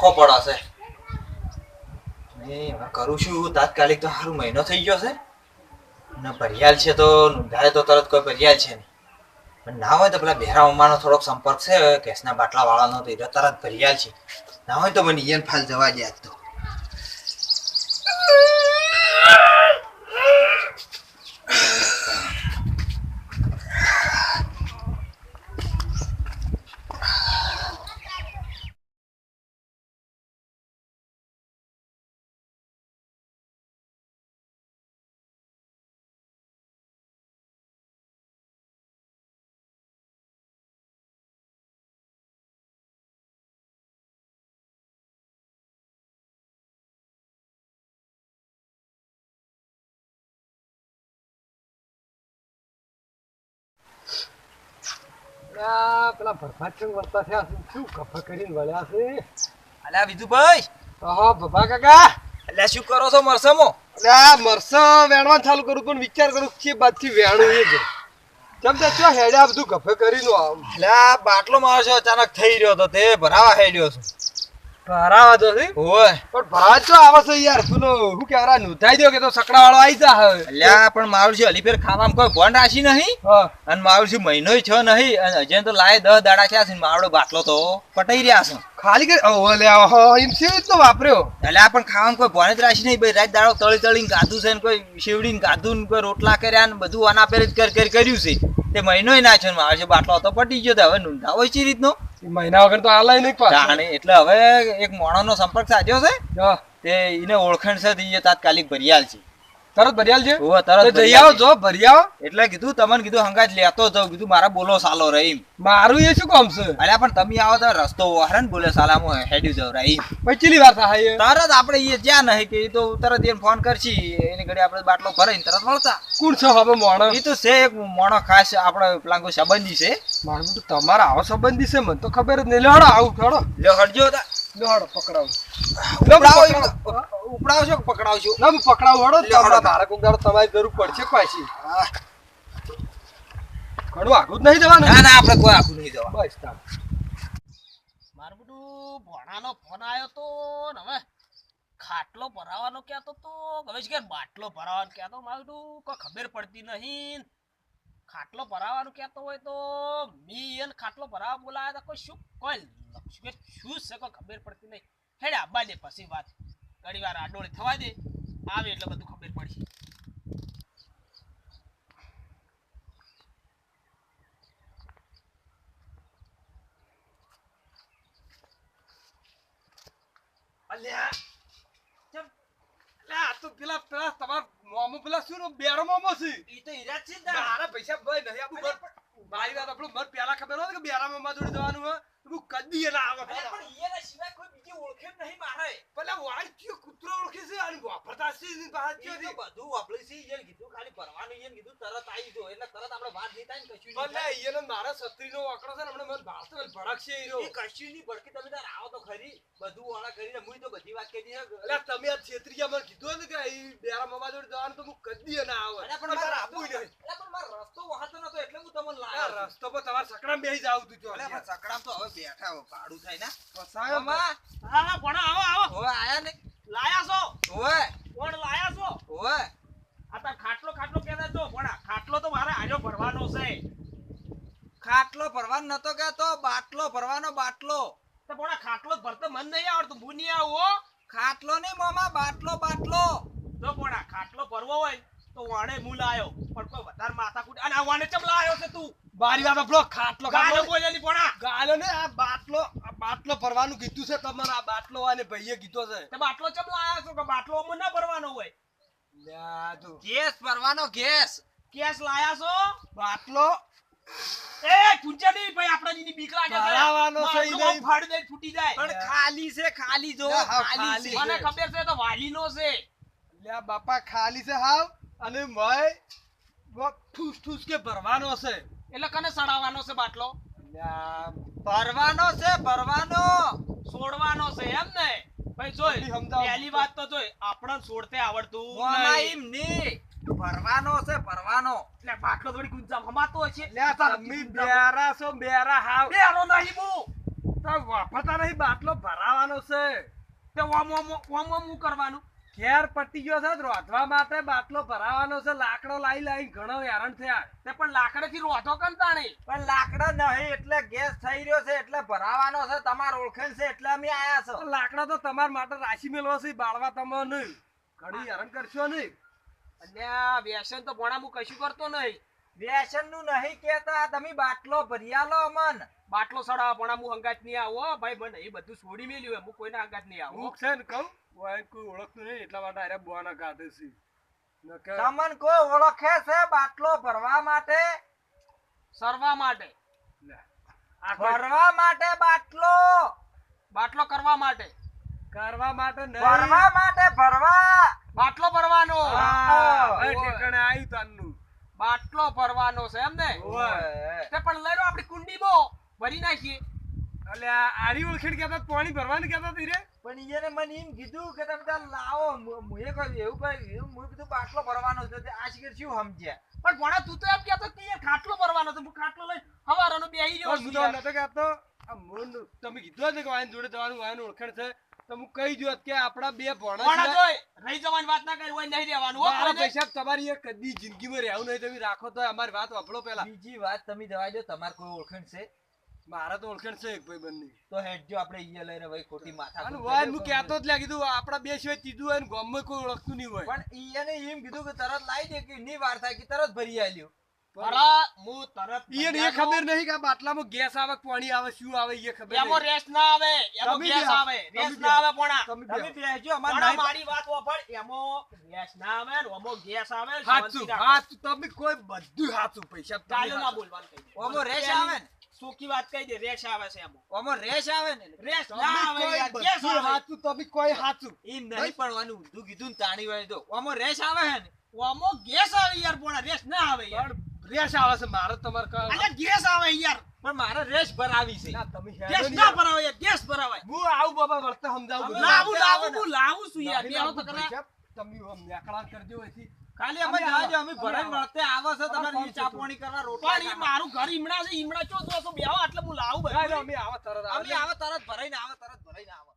પડે છે એ કરું છું. તાત્કાલિક તો સારું મહિનો થઈ ગયો છે. ને ભરિયાલ છે તો ગાય તો તરત કોઈ ભરિયાલ છે નહીં. પણ ના હોય તો પેલા બેરા ઉમાનો થોડોક સંપર્ક છે. કેસના બાટલા વાળાનો તો તરત ભરિયાલ છે. ના હોય તો મને ઈયન ફાલ જવા દે આજ તો. પેલા ભરફાચંગ વર્તા થયા છે. શું કફા કરીને વળ્યા છે? અલ્યા વિધુભાઈ. હા ભભા કાકા. અલ્યા શું કરો છો મરસમો? એટલે આ મરસા વેણવા ચાલુ કરું પણ વિચાર કરું કે બાદથી વેણું એ જ કેમ કે ચો હેડ્યા બધું ગફે કરીને આમ. અલ્યા બાટલો મારો છો અચાનક થઈ રહ્યો તો તે ભરાવા હેડ્યો છું. ભરાવા તો છે ઓય. પણ ભરાવા ચો આવે છે યાર કહેવાય નોંધાઈ દો કે તો સકડા વાળો આવી જા અલ્યા પણ મારું છે અલીફેર ખાવામાં કોઈ ભણ રાશી નહીં? અને મારું મહિનોય છ નહીં અને હજી તો લાય દસ દાડા થયા છે મારો બાટલો તો પટાઈ રહ્યા છે. ખાલી કે ઓ લે હો એમ છે તો વાપર્યો. અલ્યા પણ ખાવામાં કોઈ ભણ જ રાશી નહીં ભાઈ રાત દાડો તળી તળીને ગાધું છે ને કોઈ શેવડીને ગાધું ને કોઈ રોટલા કર્યા ને બધું આના પેર જ કર કર કર્યું છે. તે મહિનોય ના છે મારો બાટલો તો પટી ગયો તો હવે નોંધાવો ચી રીતનો. મહિના વગર તો આલાય નહીં પાછો. એટલે હવે એક મોણસનો સંપર્ક સાધ્યો છે તે એને ઓળખાણ છે તે તાત્કાલિક ભરિયાલ છે. તરત ભર્યાલ છે? ઓ તરત જઈ આવો જો ભરી આવો. એટલે કીધું તમને કીધું હંગાત લેતો જાવ કીધું મારા બોલો સાલો રહીમ. મારું એ શું કામ છે? અરે પણ તમે આવો તો રસ્તો વાહરે ને બોલે હું હેડ્યું જાવ રહીમ. પચીલી વાર થાય. તરત આપણે એ જ્યાં નહીં કે તો તરત એને ફોન કરશી. એની ઘડી આપણે બાટલો ભરાઈને તરત મળતા. કુણ છે હવે મોણો? એ તો છે એક મોણો ખાસ આપણે પેલા કોઈ સંબંધી છે. મારું તમારા આવો સંબંધી છે મને તો ખબર જ નહીં. લેવાડો આવું ખેડો લ્યો હટજો તા. પકડાવું. ઉપડાવશો કે પકડાવશો? હડો તમારા. મારા તમારી જરૂર પડશે પાછી. ઘણું આગું જ નહીં જવાનું? ના ના આપણે કોઈ આખું નહીં જવા બસ તાર. મારું બધું ભણાનો ફોન આવ્યો તો હવે ખાટલો ભરાવાનો કહેતો તો હવે કે બાટલો ભરાવાનો કહેતો મારું કોઈ ખબર પડતી નહીં. ખાટલો ભરાવાનું કહેતો હોય તો મી એને ખાટલો ભરાવા બોલાવ્યા તો કોઈ શું કોઈ લક્ષ્મી શું છે કોઈ ખબર પડતી નહીં. હેડે આબા દે પછી વાત. ઘણી વાર આડોળી થવા દે. આવે એટલે બધું ખબર પડશે. અલ્યા પેલા પેલા તમાર મોમો પેલા શું બેરો મોમો છે એ તો ઈરાજ છે ને મારા પૈસા ભાઈ નહીં. આપું મારી વાત આપણું મત પેલા ખબર હોય કે બેરા મોમા જોડે જવાનું હોય? તો કદી એના આવે પણ સિવાય કોઈ બીજી ઓળખે નહીં મારે. પેલા વાળ કયો કૂતરો ઓળખે છે અને વાપરતા છે ને બહાર કયો એ છે તો બધું વાપરી છે. એને કીધું ખાલી ભરવાનું એને કીધું તરત આવી જો આપણે વાત નહીં થાય ને કશું ભલે થાય. એને મારા છત્રીનો આંકડો છે ને હમણાં મને ભાળતો ભડકશે ઈ એ કશું નહીં ભડકી તમે તાર આવો તો ખરી. બધું વાળા કરીને મુઈ તો બધી વાત કહી દીધી તમે આ છેતરીયા મને કીધું ને કે ઈ બેરા મોમા જોડે જવાનું તો હું કદી ના આવે અલ્યા પણ તારે મારો નહીં. અલ્યા પણ મારો રસ્તો વહાતો નતો એટલે હું તમને લાવ્યો રસ્તો પર તમારે સકડામાં બેસી જાવ તું જો અલ્યા સકડામ તો હવે બેઠા ભાડું થાય ને. ફસાયો મામા. હા હા ભણા આવો આવો. હવે આયા ને. લાયા છો? ઓવે કોણ લાયા છો? ઓવે આ તાર ખાટલો ખાટલો કહેતા છો પણ ખાટલો તો મારે ખાટલો ભરવાનો નતો કેતો બાટલો ભરવાનો બાટલો. તો ભણા ખાટલો ભરતો મન નહીં આવડતું હું નહીં આવું ખાટલો નહીં મોમાં બાટલો બાટલો. તો ભણા ખાટલો ભરવો હોય તો વાણે હું લાયો. પણ કોઈ વધારે માથા કૂટ અને આ વાણે ચમ લાયો છે તું? બારી વાત બ્લો ખાટલો ગાલો બોલે ની ભણા ગાલો ને આ બાટલો આ બાટલો ભરવાનું કીધું છે તમારે આ બાટલો અને ભાઈએ કીધો છે. તે બાટલો ચમ લાયા છો કે બાટલો અમને ના ભરવાનો હોય? લ્યા તું. ગેસ ભરવાનો ગેસ. કેસ લાયા છો? બાટલો એ પૂંચા નહીં ભાઈ આપણા બીક લાગે છે. ભરાવાનો છે નહીં. ફાડી દે ફૂટી જાય પણ ખાલી છે ખાલી જો ખાલી ખાલી. છે મને ખબર છે તો વાલીનો છે લ્યા બાપા ખાલી છે હાવ અને મય ઠૂસ ઠૂસ કે ભરવાનો છે એટલે કને સડાવવાનો છે બાટલો લ્યા ભરવાનો છે ભરવાનો છોડવાનો છે એમ ને ભાઈ જોઈ. પહેલી વાત તો જોઈ આપણને છોડતે આવડતું નહીં. ભરવાનો છે ભરવાનો. એટલે બાટલો થોડી ગુંજામ હમાતો હશે. લ્યા તમે બેરા છો બેરા હાવ. બેરો નહીં બુ તો વાપરતા નહીં બાટલો ભરાવાનો છે. તે ઓમ ઓમ ઓમ ઓમ હું કરવાનું? ઘેર પટી ગયો છે રોધવા માટે બાટલો ભરાવાનો છે લાકડો લાઈ લાઈ ઘણો હેરાન થયા. તે પણ લાકડેથી રોધો કંતાણી પણ લાકડા નહીં એટલે ગેસ થઈ રહ્યો છે એટલે ભરાવાનો છે તમાર ઓળખેલ છે એટલે અમે આયા છો. લાકડા તો તમારા માટે રાશી મેળવો છે બાળવા તમે નહીં. ઘણી હેરાન કરશો નહીં. વ્યસન તો ભણા હું કશું કરતો નહીં. વ્યસનનું નહીં કેતા તમે બાટલો ભરિયાલો અમન. બાટલો સડાવા પણ હું અંગાત નહીં આવો ભાઈ બન એ બધું છોડી મેલ્યું હું કોઈના અંગાત નહીં આવું હું છે ને કહું વાય કોઈ ઓળખતું નહીં એટલા માટે અરે બોના કાઢે છે. તમન કોઈ ઓળખે છે બાટલો ભરવા માટે? સરવા માટે. આ કોઈ ભરવા માટે બાટલો? બાટલો કરવા માટે. કરવા માટે નહીં. ભરવા માટે ભરવા? બાટલો ભરવાનો હા, હવે ઓય. ઠેકાણે આવ્યું તાનનું બાટલો ભરવાનો છે એમ ને ઓય. તે પણ લઈ લો આપણી કુંડી બો ભરી નાખીએ આ આરી હતા, પાણી ભરવાનું કહેતા હતા પણ એને મને એમ કીધું કે તમે તાર લાવો. મુએ કહ્યું એવું કહ્યું મુએ કીધું બાટલો ભરવાનો છે. તે આ શિખર શું સમજ્યા પણ ભણા તું તો એમ કહેતો કે યાર ખાટલો ભરવાનો છે. હું ખાટલો લઈ હવારનો બેહી પણ હું તો નતો કહેતો. તમે કીધું હતું કે વાયન જોડે જવાનું વાયન ઓળખણ છે. તો હું કહી હોત કે આપડા બે ભોણા. જોઈ રહી જવાની વાત ના કરી હોય નહીં રહેવાનું. મારા. પૈસા તમારી એક કદી જિંદગીમાં રહેવું નહીં. તમે રાખો તો અમારી વાત વાપરો પેલા બીજી વાત તમે દવા દો તમારે કોઈ ઓળખણ છે? મારા તો ઓળખેણ છે એક ભાઈ બંને. તો હેડજો આપણે ઈ લઈને ભાઈ ખોટી માથા અને વાયન હું કહેતો જ લે કીધું આપણા બે સિવાય ત્રીજું હોય ને ગામમાં કોઈ ઓળખતું નહીં હોય. પણ ઈ એમ કીધું કે તરત લાવી દે કે ની વાર થાય કે તરત ભરી આલ્યો. ભણા હું તરત ઈને એ ખબર નહીં કે આ બાટલામાં ગેસ આવે પાણી આવે શું આવે એ ખબર એમાં રેસ ના આવે એમાં ગેસ આવે રેસ ના આવે ભણા તમે તમે બે. બેસજો અમારે નહીં મારી વાત વાપર એમાં રેસ ના આવે ને એમાં ગેસ આવે સાચું. હાચું તમે કોઈ બધું સાચું પૈસા તમે ના બોલવાનું ઓમો રેસ આવે ને સોખી વાત કહી દે રેસ આવે છે એમાં. ઓમો રેશ આવે ને? રેશ ના આવે યાર, કે શું હાચું તો તમે કોઈ હાચું. ઈ નહીં પડવાનું ઊંધું કીધું ને તાણી વાળી દો ઓમો રેશ આવે હે ને? ઓમાં ગેસ આવે યાર ભણા રેશ ના આવે યાર. રેશ આવે છે મારે તમારે કહો અલ્યા ગેસ આવે યાર. પણ મારે રેસ ભરાવી છે. ના, તમે ગેસ ના ભરાવો ભરાવાય યાર, ગેસ ભરાવાય. હું આવું બાબા વર્તા સમજાવું લાવું લાવું હું લાવું છું યાર. નહીં તો કરા તમે હમ નેકળા કરજો અહીંથી. ખાલી અમે અમે જાજો અમે ઘરે આવો. વળતે આવે છે તમારે કોણ ચા પાણી કરવા રોટલા પણ ઈ મારું ઘર ઈમડા છે ઈમડા ચો તો બેવા એટલે હું લાવું બધું. અમે આવા તરત અમે આવે. આવે તરત ભરાઈને આવે તરત ભરાઈને આવે.